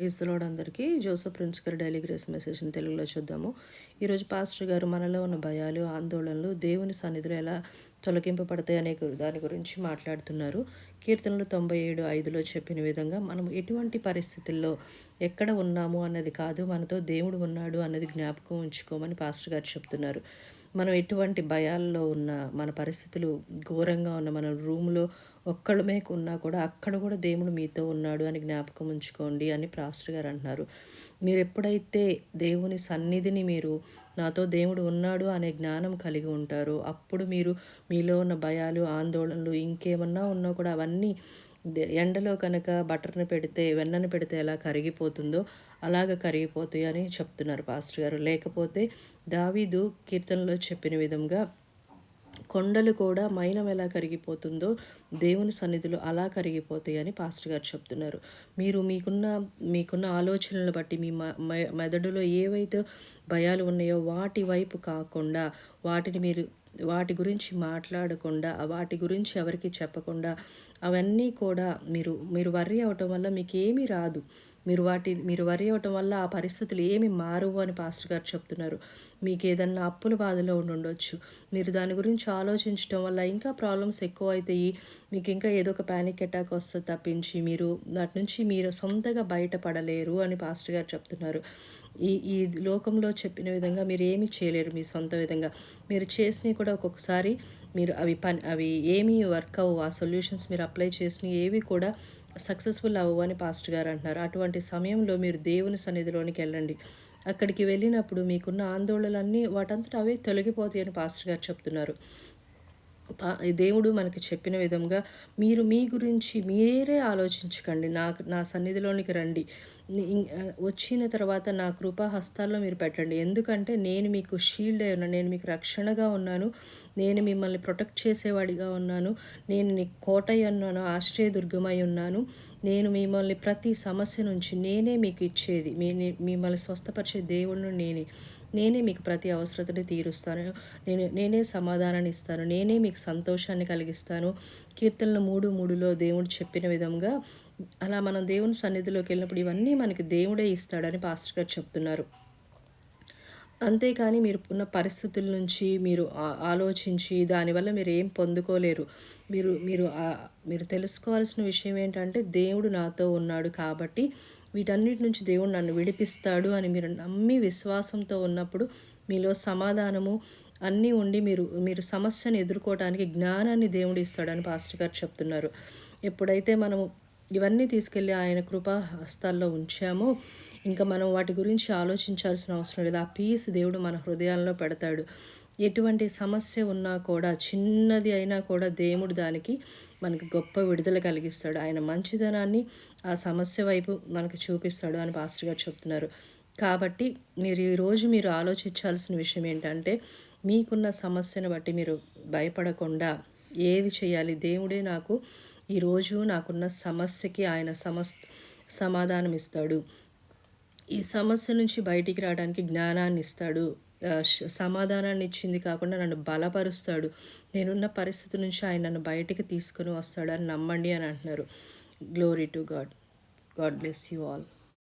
క్రీస్తులోడ్ అందరికీ Joseph Prince గారి daily grace మెసేజ్ని తెలుగులో చూద్దాము. ఈరోజు పాస్టర్ గారు మనలో ఉన్న భయాలు ఆందోళనలు దేవుని సన్నిధిలో ఎలా తొలగింపబడతాయి అనే దాని గురించి మాట్లాడుతున్నారు. కీర్తనలు తొంభై ఏడు ఐదులో చెప్పిన విధంగా మనం ఎటువంటి పరిస్థితుల్లో ఎక్కడ ఉన్నాము అన్నది కాదు మనతో దేవుడు ఉన్నాడు అన్నది జ్ఞాపకం ఉంచుకోమని పాస్టర్ గారు చెప్తున్నారు. మనం ఎటువంటి భయాల్లో ఉన్న మన పరిస్థితులు ఘోరంగా ఉన్న మన రూమ్లో ఒక్కళ్ళమే ఉన్నా కూడా అక్కడ కూడా దేవుడు మీతో ఉన్నాడు అని జ్ఞాపకం ఉంచుకోండి అని ప్రాస్టర్ గారు అంటున్నారు. మీరు ఎప్పుడైతే దేవుని సన్నిధిని మీరు నాతో దేవుడు ఉన్నాడు అనే జ్ఞానం కలిగి ఉంటారో అప్పుడు మీరు మీలో ఉన్న భయాలు ఆందోళనలు ఇంకేమన్నా ఉన్నా కూడా అవన్నీ ఎండలో కనుక బటర్ని పెడితే వెన్నను పెడితే ఎలా కరిగిపోతుందో అలాగ కరిగిపోతాయి అని చెప్తున్నారు పాస్టర్ గారు. లేకపోతే దావీదు కీర్తనలో చెప్పిన విధంగా కొండలు కూడా మైనం ఎలా కరిగిపోతుందో దేవుని సన్నిధులు అలా కరిగిపోతాయని పాస్టర్ గారు చెప్తున్నారు. మీరు మీకున్న మీకున్న ఆలోచనలను బట్టి మీ మెదడులో ఏవైతే భయాలు ఉన్నాయో వాటి వైపు కాకుండా వాటిని మీరు వాటి గురించి మాట్లాడకుండా వాటి గురించి ఎవరికి చెప్పకుండా అవన్నీ కూడా మీరు మీరు వర్రీ అవటం వల్ల మీకు ఏమీ రాదు. మీరు వాటి మీరు వరి అవ్వటం వల్ల ఆ పరిస్థితులు ఏమి మారవు అని పాస్టర్ గారు చెప్తున్నారు. మీకు ఏదన్నా అప్పుల బాధలో ఉండి ఉండొచ్చు మీరు దాని గురించి ఆలోచించడం వల్ల ఇంకా ప్రాబ్లమ్స్ ఎక్కువ అవుతాయి మీకు ఇంకా ఏదో ఒక ప్యానిక్ అటాక్ వస్తుంది తప్పించి మీరు వాటి నుంచి మీరు సొంతగా బయటపడలేరు అని పాస్టర్ గారు చెప్తున్నారు. ఈ ఈ లోకంలో చెప్పిన విధంగా మీరు ఏమి చేయలేరు మీ సొంత విధంగా. మీరు చేసినవి కూడా ఒక్కొక్కసారి మీరు అవి పని అవి ఏమీ వర్క్ అవ్వు ఆ సొల్యూషన్స్ మీరు అప్లై చేసినవి ఏవి కూడా సక్సెస్ఫుల్ అవ్వని పాస్టర్ గారు అంటున్నారు. అటువంటి సమయంలో మీరు దేవుని సన్నిధిలోనికి వెళ్ళండి. అక్కడికి వెళ్ళినప్పుడు మీకున్న ఆందోళనలన్నీ వాటంతట అవే తొలగిపోతాయని పాస్టర్ గారు చెప్తున్నారు. దేవుడు మనకి చెప్పిన విధంగా మీరు మీ గురించి మీరే ఆలోచించకండి. నాకు నా సన్నిధిలోనికి రండి. వచ్చిన తర్వాత నా కృపా హస్తాల్లో మీరు పెట్టండి. ఎందుకంటే నేను మీకు షీల్డ్ అయి ఉన్నాను. నేను మీకు రక్షణగా ఉన్నాను. నేను మిమ్మల్ని ప్రొటెక్ట్ చేసేవాడిగా ఉన్నాను. నేను నీ కోటయ్య ఉన్నాను ఆశ్రయదుర్గమై ఉన్నాను. నేను మిమ్మల్ని ప్రతి సమస్య నుంచి నేనే మీకు ఇచ్చేది. మీ మిమ్మల్ని స్వస్థపరిచే దేవుణ్ణి నేనే. నేనే మీకు ప్రతి అవసరతని తీరుస్తాను. నేను నేనే సమాధానాన్ని ఇస్తాను. నేనే మీకు సంతోషాన్ని కలిగిస్తాను. కీర్తనలు మూడు మూడులో దేవుడు చెప్పిన విధంగా అలా మనం దేవుని సన్నిధిలోకి వెళ్ళినప్పుడు ఇవన్నీ మనకి దేవుడే ఇస్తాడని పాస్టర్ గారు చెప్తున్నారు. అంతేకాని మీరు ఉన్న పరిస్థితుల నుంచి మీరు ఆలోచించి దానివల్ల మీరు ఏం పొందుకోలేరు. మీరు మీరు మీరు తెలుసుకోవాల్సిన విషయం ఏంటంటే దేవుడు నాతో ఉన్నాడు కాబట్టి వీటన్నిటి నుంచి దేవుడు నన్ను విడిపిస్తాడు అని మీరు నమ్మి విశ్వాసంతో ఉన్నప్పుడు మీలో సమాధానము అన్నీ ఉండి మీరు మీరు సమస్యను ఎదుర్కోవడానికి జ్ఞానాన్ని దేవుడు ఇస్తాడని పాస్టర్ గారు చెప్తున్నారు. ఎప్పుడైతే మనము ఇవన్నీ తీసుకెళ్ళి ఆయన కృపా హస్తాల్లో ఉంచామో ఇంకా మనం వాటి గురించి ఆలోచించాల్సిన అవసరం లేదు. ఆ పీస్ దేవుడు మన హృదయాల్లో పెడతాడు. ఎటువంటి సమస్య ఉన్నా కూడా చిన్నది అయినా కూడా దేవుడు దానికి మనకి గొప్ప విడుదల కలిగిస్తాడు. ఆయన మంచిదనాన్ని ఆ సమస్య వైపు మనకు చూపిస్తాడు అని పాస్టర్ గారు చెప్తున్నారు. కాబట్టి మీరు ఈరోజు మీరు ఆలోచించాల్సిన విషయం ఏంటంటే మీకున్న సమస్యను బట్టి మీరు భయపడకుండా ఏది చేయాలి? దేవుడే నాకు ఈరోజు నాకున్న సమస్యకి ఆయన సమస్ సమాధానం ఇస్తాడు ఈ సమస్య నుంచి బయటికి రావడానికి జ్ఞానాన్ని ఇస్తాడు. సమాధానాన్ని ఇచ్చింది కాకుండా నన్ను బలపరుస్తాడు. నేనున్న పరిస్థితి నుంచి ఆయన నన్ను బయటికి తీసుకుని వస్తాడు అని నమ్మండి అని అంటున్నారు. Glory to God God bless you all